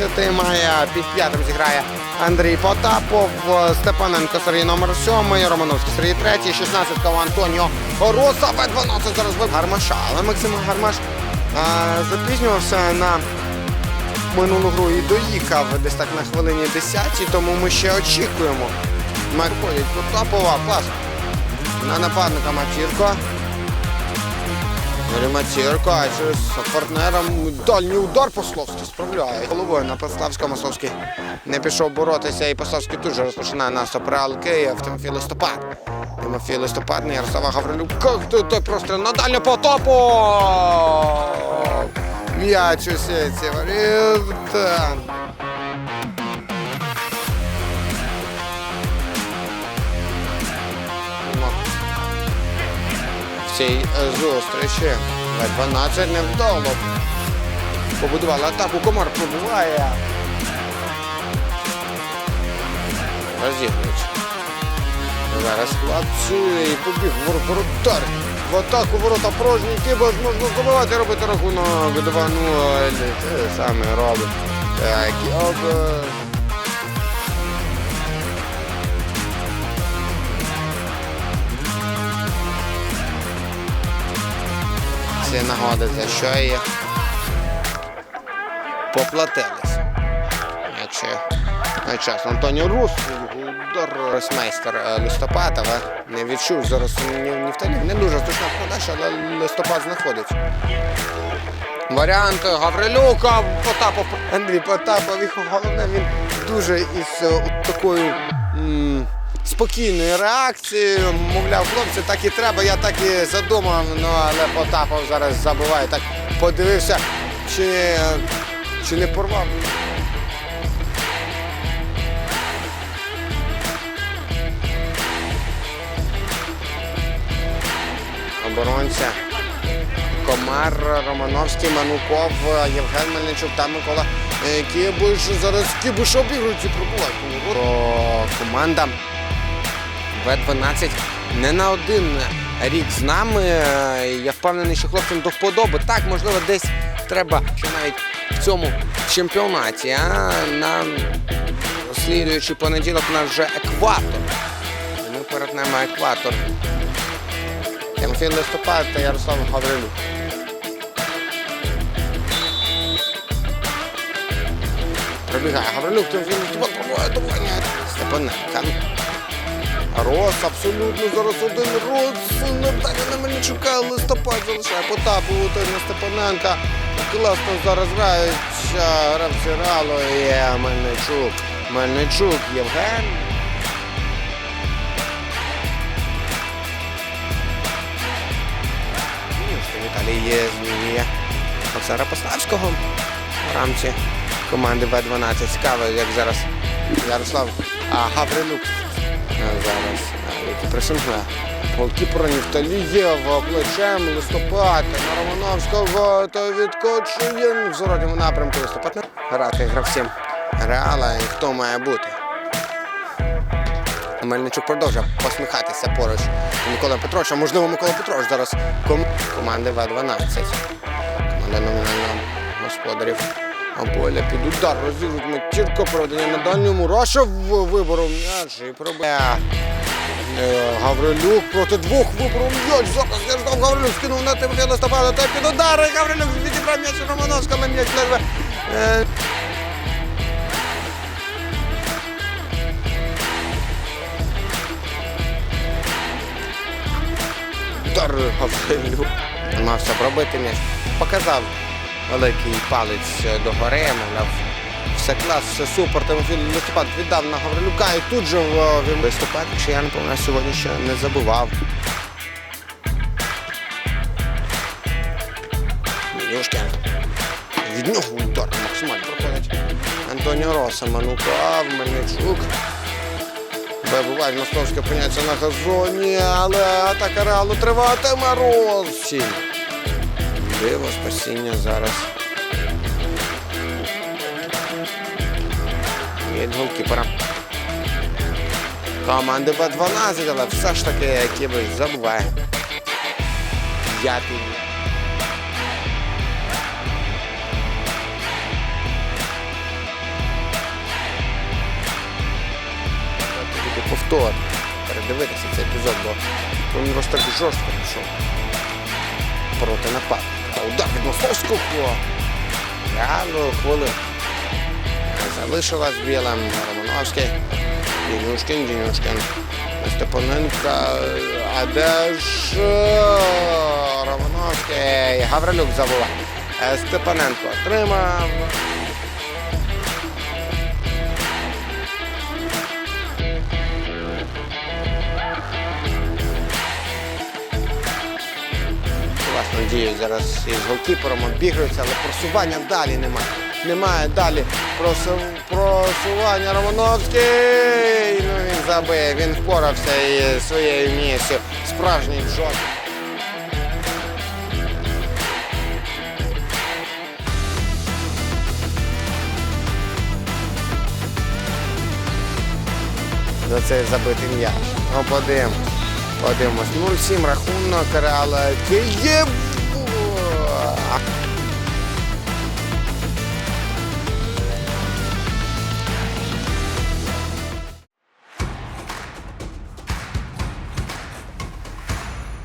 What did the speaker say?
отримає під п'ятим зіграє Андрій Потапов, Степаненко Сергій номер 7, Романовський Сергій третій, 16 Антоніо Роса, Б12 зараз ви Гармаша. Але Максим Гармаш а, запізнювався на минулу гру і доїхав десь так на хвилині 10, тому ми ще очікуємо. Ходять Потапова, пас на нападника Матірко. Єрка, з партнером дальній удар Пословський справляє. Головою на Пославська Масловський не пішов боротися, і Пославський тут же розпочинає наступ Реал Київ. Тимофій листопад. Тимофій листопад, не Ярослава Гаврилюка. Той просто на дальню потопу. М'яч усі варіант. всей зустрічі. 12 не вдало. Побудували атаку, комар побуває. Розігрується. Зараз працює і побіг воротар. В атаку ворота порожні, кибер можна забивати, робити рахунок 2-0. Саме робить. Е, так, оп. Ці нагоди за що і поплатились. Якщо час Антоніо Рус, росмейстер е, листопад, але не відчув зараз ні, ні в талі. Не дуже точна подача, але листопад знаходить. Варіант Гаврилюка, Потапов, Андрій Потапов, і головне, він дуже із е, такою м, спокійною реакцією. Мовляв, хлопці, так і треба, я так і задумав, ну але Потапов зараз забуває. Так подивився, чи, чи не порвав. Оборонця. Комар, Романовський, Мануков, Євген Мельничук та Микола е, Кібуш. Зараз Кібуш обігрують і пробувають. Про команда В-12 не на один рік з нами. Я впевнений, що хлопцям до вподоби. Так, можливо, десь треба що навіть в цьому чемпіонаті. А на слідуючий понеділок у нас вже екватор. Ми перетнемо екватор. Тимофій Листопад та Ярослав Гаврилюк. Пробігає Гаврилюк, Тимофій Листопад пробуває доганяє. Степаненка. Рос абсолютно зараз один Рос. Не далі на Мельничука. Листопад залишає Потапу на Степаненка. Класно зараз грають а, гравці Рало і Мельничук. Мельничук Євген. Віталій є змінює Оксара Поставського в рамці команди В-12. Цікаво, як зараз Ярослав Гаврилюк зараз, який пресингує. Голкіпер Нівталієв плечем листопад на Романовського то відкочує в зворотньому напрямку листопад. Грати гравцям Реала і хто має бути. Мельничук продовжує посміхатися поруч Микола Петровича. Можливо, Микола Петрович зараз ком... команди В-12. Команда номінально господарів. А поля під удар розігрують Матірко, проведення на дальньому. Раша в вибору м'яч і пробує. Е, Гаврилюк проти двох вибору м'яч. Зараз Ярослав Гаврилюк скинув на Тимофія Листопада. Та під удар. Гаврилюк відібрав м'яч Романовська, але м'яч лежа. Е, Удар Гаврилюк. Намагався пробити м'яч. Показав великий палець догори, мовляв. Все клас, все супер. Тимофій листопад віддав на Гаврилюка і тут же в він листопад, якщо я не помиляю, сьогодні ще не забував. Мінюшкін. Від нього удар максимально проходить. Антоніо Роса, Манукав, Мельничук. Вибувають, Мостовський опиняється на газоні, але атака реалу триватиме Росі диво, спасіння зараз. Від голкіпера. Команди Б12, але все ж таки Кібер забуває. Я тут. Повтор. Передивитися цей епізод, бо він розтак жорстко пішов проти нападу. Удар від Московського. Реально хвилин. Залишилась білим Романовський. Дінюшкін, Дінюшкін. Степаненка. А де ж е, Романовський? Гаврилюк забула. Е, Степаненко отримав. Власно зараз із голкіпером обігруються, але просування далі немає. Немає далі просу- просування Романовський. Ну він забив, він впорався із своєю місією. Справжній джок. За цей забитий м'яч. Ну, подивимось. Подивимось. 0-7 рахунок Реал Київ.